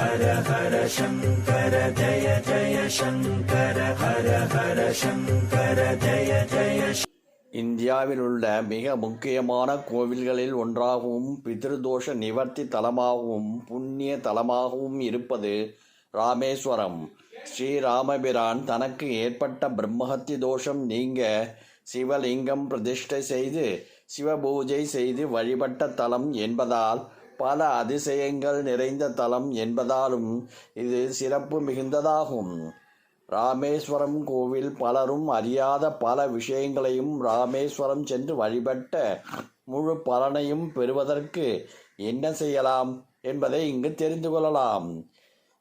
ஹர ஹர சங்கர ஜய ஜய சங்கர ஹர ஹர சங்கர ஜய ஜய இந்தியாவில் உள்ள மிக முக்கியமான கோவில்களில் ஒன்றாகவும் பிதிருதோஷ நிவர்த்தி தலமாகவும் புண்ணிய தலமாகவும் இருப்பது ராமேஸ்வரம். ஸ்ரீராமபிரான் தனக்கு ஏற்பட்ட பிரம்மஹத்தி தோஷம் நீங்க சிவலிங்கம் பிரதிஷ்டை செய்து சிவபூஜை செய்து வழிபட்ட தலம் என்பதால் பல அதிசயங்கள் நிறைந்த தலம் என்பதாலும் இது சிறப்பு மிகுந்ததாகும். ராமேஸ்வரம் கோவில் பலரும் அறியாத பல விஷயங்களையும் ராமேஸ்வரம் சென்று வழிபட்ட முழு பலனையும் பெறுவதற்கு என்ன செய்யலாம் என்பதை இங்கு தெரிந்து கொள்ளலாம்.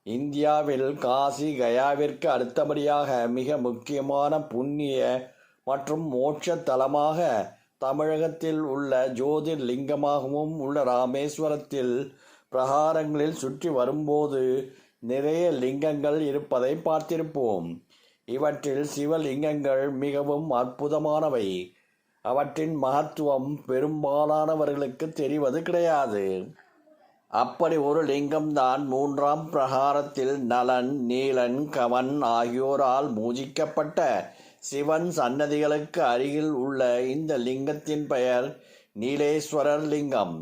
இந்தியாவில் காசி கயாவிற்கு அடுத்தபடியாக மிக முக்கியமான புண்ணிய மற்றும் மோட்ச தலமாக தமிழகத்தில் உள்ள ஜோதிர் லிங்கமாகவும் உள்ள ராமேஸ்வரத்தில் பிரகாரங்களில் சுற்றி வரும்போது நிறைய லிங்கங்கள் இருப்பதை பார்த்திருப்போம். இவற்றில் சிவலிங்கங்கள் மிகவும் அற்புதமானவை. அவற்றின் மகத்துவம் பெரும்பாலானவர்களுக்கு தெரிவது கிடையாது. அப்படி ஒரு லிங்கம்தான் மூன்றாம் பிரகாரத்தில் நலன் நீலன் கவன் ஆகியோரால் பூஜிக்கப்பட்ட சிவன் சன்னதிகளுக்கு அருகில் உள்ள இந்த லிங்கத்தின் பெயர் நீலேஸ்வரர் லிங்கம்.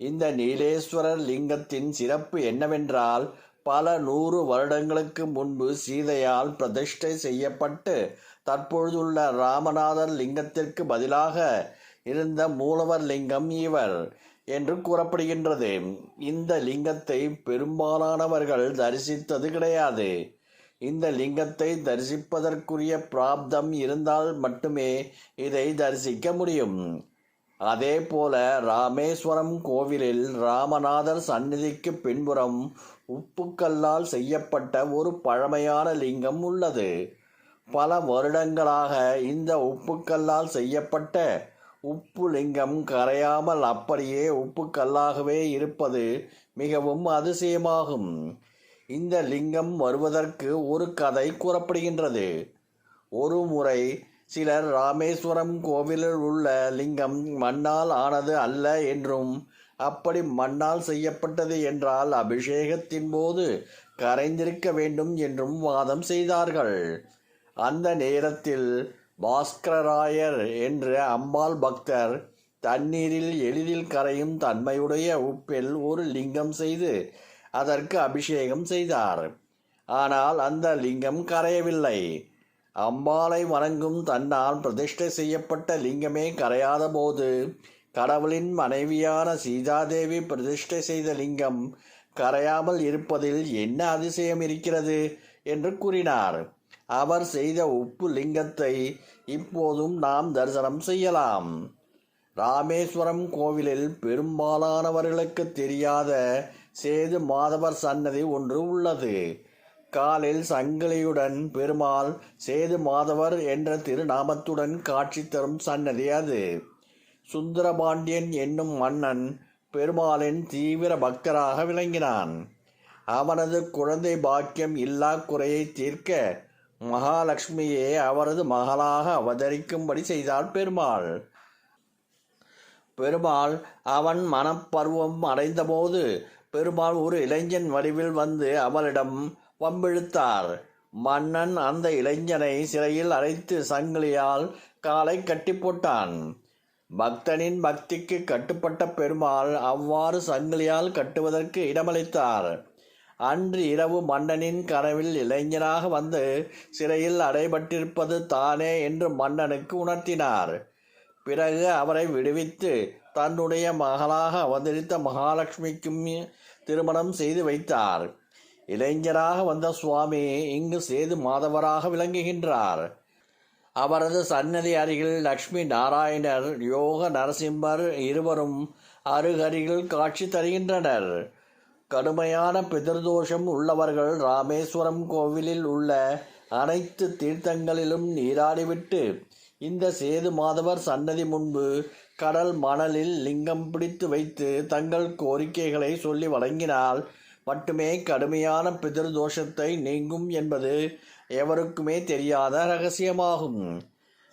இந்த நீலேஸ்வரர் லிங்கத்தின் சிறப்பு என்னவென்றால் பல நூறு வருடங்களுக்கு முன்பு சீதையால் பிரதிஷ்டை செய்யப்பட்டு தற்பொழுதுள்ள ராமநாதர் லிங்கத்திற்கு பதிலாக இருந்த மூலவர் லிங்கம் இவர் என்று கூறப்படுகின்றது. இந்த லிங்கத்தை பெரும்பாலானவர்கள் தரிசித்தது கிடையாது. இந்த லிங்கத்தை தரிசிப்பதற்குரிய பிராப்தம் இருந்தால் மட்டுமே இதை தரிசிக்க முடியும். அதே போல ராமேஸ்வரம் கோவிலில் ராமநாதர் சந்நிதிக்கு பின்புறம் உப்புக்கல்லால் செய்யப்பட்ட ஒரு பழமையான லிங்கம் உள்ளது. பல வருடங்களாக இந்த உப்புக்கல்லால் செய்யப்பட்ட உப்பு லிங்கம் கரையாமல் அப்படியே உப்புக்கல்லாகவே இருப்பது மிகவும் அதிசயமாகும். இந்த லிங்கம் வருவதற்கு ஒரு கதை கூறப்படுகின்றது. ஒரு முறை சிலர் ராமேஸ்வரம் கோவிலில் உள்ள லிங்கம் மண்ணால் ஆனது அல்ல என்றும் அப்படி மண்ணால் செய்யப்பட்டது என்றால் அபிஷேகத்தின் போது கரைந்திருக்க வேண்டும் என்றும் வாதம் செய்தார்கள். அந்த நேரத்தில் பாஸ்கரராயர் என்ற அம்பாள் பக்தர் தண்ணீரில் எளிதில் கரையும் தன்மையுடைய உப்பில் ஒரு லிங்கம் செய்து அதற்கு அபிஷேகம் செய்தார். ஆனால் அந்த லிங்கம் கரையவில்லை. அம்பாளை வணங்கும் தன்னால் பிரதிஷ்டை செய்யப்பட்ட லிங்கமே கரையாத போது கடவுளின் மனைவியான சீதாதேவி பிரதிஷ்டை செய்த லிங்கம் கரையாமல் இருப்பதில் என்ன அதிசயம் இருக்கிறது? என்று கூறினார். அவர் செய்த உப்பு லிங்கத்தை இப்போதும் நாம் தரிசனம் செய்யலாம். ராமேஸ்வரம் கோவிலில் பெரும்பாலானவர்களுக்கு தெரியாத சேது மாதவர் சன்னதி ஒன்று உள்ளது. காலில் சங்கிலியுடன் பெருமாள் சேது மாதவர் என்ற திருநாமத்துடன் காட்சி தரும் சன்னதி அது. சுந்தரபாண்டியன் என்னும் மன்னன் பெருமாளின் தீவிர பக்தராக விளங்கினான். அவனது குழந்தை பாக்கியம் இல்லா குறையை தீர்க்க மகாலட்சுமியே அவரது மகளாக அவதரிக்கும்படி செய்தாள் பெருமாள். பெருமாள் அவன் மனப்பருவம் அடைந்தபோது பெருமாள் ஒரு இளைஞன் வடிவில் வந்து அவளிடம் வம்பிழுத்தார். மன்னன் அந்த இளைஞனை சிறையில் அழைத்து சங்கிலியால் காலை கட்டி போட்டான். பக்தனின் பக்திக்கு கட்டுப்பட்ட பெருமாள் அவ்வாறு சங்கிலியால் கட்டுவதற்கு இடமளித்தார். அன்று இரவு மன்னனின் கனவில் இளைஞனாக வந்து சிறையில் அடைபட்டிருப்பது தானே என்று மன்னனுக்கு உணர்த்தினார். பிறகு அவரை விடுவித்து தன்னுடைய மகளாக அவதரித்த மகாலட்சுமிக்கும் திருமணம் செய்து வைத்தார். இளைஞராக வந்த சுவாமி இங்கு சேது மாதவராக விளங்குகின்றார். அவரது சன்னதி அருகில் லக்ஷ்மி நாராயணர் யோக நரசிம்மர் இருவரும் அருகருகில் காட்சி தருகின்றனர். கடுமையான பிதிர்தோஷம் உள்ளவர்கள் ராமேஸ்வரம் கோவிலில் உள்ள அனைத்து தீர்த்தங்களிலும் நீராடிவிட்டு இந்த சேது மாதவர் சன்னதி முன்பு கடல் மணலில் லிங்கம் பிடித்து வைத்து தங்கள் கோரிக்கைகளை சொல்லி வழங்கினால் மட்டுமே கடுமையான பிதிர்தோஷத்தை நீங்கும் என்பது எவருக்குமே தெரியாத ரகசியமாகும்.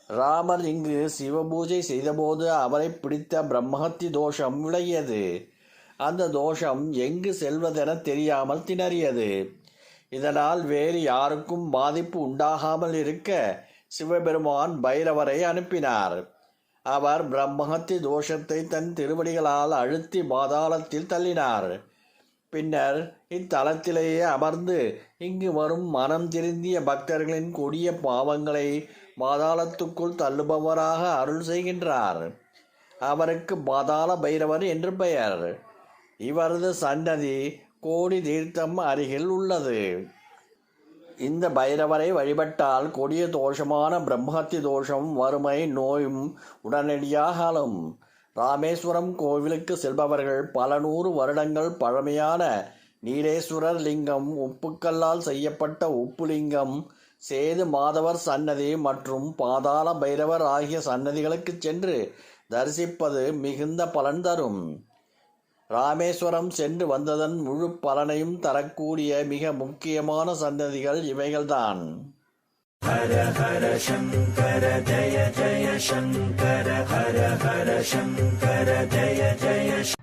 ராமர் இங்கு சிவபூஜை செய்தபோது அவரை பிடித்த பிரம்மஹத்தி தோஷம் விலகியது. அந்த தோஷம் எங்கு செல்வதென தெரியாமல் திணறியது. இதனால் வேறு யாருக்கும் பாதிப்பு உண்டாகாமல் இருக்க சிவபெருமான் பைரவரை அனுப்பினார். அவர் பிரம்மஹத்தி தோஷத்தை தன் திருவடிகளால் அழுத்தி பாதாளத்தில் தள்ளினார். பின்னர் இத்தலத்திலேயே அமர்ந்து இங்கு வரும் மனம் திருந்திய பக்தர்களின் கொடிய பாவங்களை பாதாளத்துக்குள் தள்ளுபவராக அருள் செய்கின்றார். அவருக்கு பாதாள பைரவர் என்று பெயர். இவரது சன்னதி கோடி தீர்த்தம் அருகில் உள்ளது. இந்த பைரவரை வழிபட்டால் கொடிய தோஷமான பிரம்மஹத்தி தோஷம் வறுமை நோயும் உடனடியாக அழும் ராமேஸ்வரம் கோவிலுக்கு செல்பவர்கள் பல நூறு வருடங்கள் பழமையான நீலேஸ்வரர் லிங்கம் உப்புக்கல்லால் செய்யப்பட்ட உப்புலிங்கம் சேது மாதவர் சன்னதி மற்றும் பாதாள பைரவர் ஆகிய சன்னதிகளுக்கு சென்று தரிசிப்பது மிகுந்த பலன் தரும். ராமேஸ்வரம் சென்று வந்ததன் முழு பலனையும் தரக்கூடிய மிக முக்கியமான சந்ததிகள் இவைகள்தான். ஹர ஹர சங்கர ஜய ஜய சங்கர ஹர ஹர சங்கர ஜய ஜய